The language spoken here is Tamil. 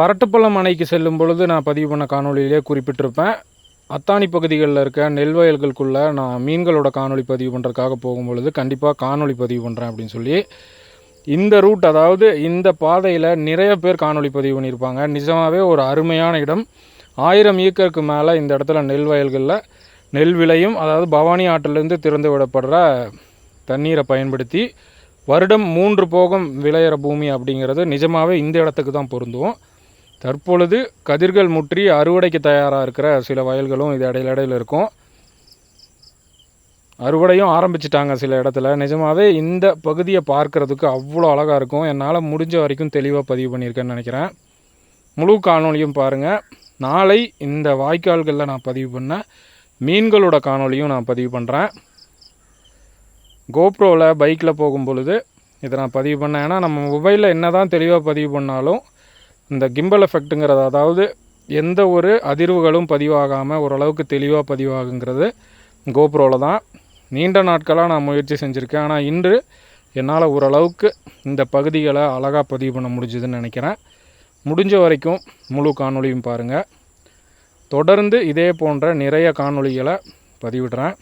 வரட்டுப்பள்ளம் அணைக்கு செல்லும் பொழுது நான் பதிவு பண்ண காணொலியிலே குறிப்பிட்டிருப்பேன். அத்தானி பகுதிகளில் இருக்க நெல் வயல்களுக்குள்ளே நான் மீன்களோட காணொளி பதிவு பண்ணுறதுக்காக போகும்பொழுது கண்டிப்பாக காணொலி பதிவு பண்ணுறேன் அப்படின்னு சொல்லி இந்த ரூட் அதாவது இந்த பாதையில் நிறைய பேர் காணொளி பதிவு பண்ணியிருப்பாங்க. நிஜமாகவே ஒரு அருமையான இடம். ஆயிரம் ஏக்கருக்கு மேலே இந்த இடத்துல நெல் வயல்களில் நெல் விளையும். அதாவது பவானி ஆற்றிலிருந்து திறந்து விடப்படுற தண்ணீரை பயன்படுத்தி வருடம் மூன்று போகம் விளையிற பூமி அப்படிங்கிறது நிஜமாகவே இந்த இடத்துக்கு தான் பொருந்தும். தற்பொழுது கதிர்கள் முற்றி அறுவடைக்கு தயாராக இருக்கிற சில வயல்களும் இது இடையில இடையில இருக்கும். அறுவடையும் ஆரம்பிச்சிட்டாங்க சில இடத்துல. நிஜமாகவே இந்த பகுதியை பார்க்கறதுக்கு அவ்வளோ அழகாக இருக்கும். என்னால் முடிஞ்ச வரைக்கும் தெளிவாக பதிவு பண்ணியிருக்கேன்னு நினைக்கிறேன். முழு காணொலியும் பாருங்கள் நாளை இந்த வாய்க்கால்களில் நான் பதிவு பண்ண மீன்களோட காணொலியும் நான் பதிவு பண்ணுறேன் கோப்ரோவில் பைக்கில் போகும் பொழுது இதை நான் பதிவு பண்ணேன். ஏன்னா நம்ம மொபைலில் என்ன தான் தெளிவாக பதிவு பண்ணாலும் இந்த கிம்பல் எஃபெக்ட்டுங்கிறது அதாவது எந்த ஒரு அதிர்வுகளும் பதிவாகாமல் ஓரளவுக்கு தெளிவாக பதிவாகுங்கிறது கோப்ரோவில் தான். நீண்ட நாட்களாக நான் முயற்சி செஞ்சுருக்கேன். ஆனால் இன்று என்னால் ஓரளவுக்கு இந்த பகுதிகளை அழகாக பதிவு பண்ண முடிஞ்சுதுன்னு நினைக்கிறேன். முடிஞ்ச வரைக்கும் முழு காணொளியும் பாருங்கள் தொடர்ந்து இதே போன்ற நிறைய காணொளிகளை பதிவிடுறேன்.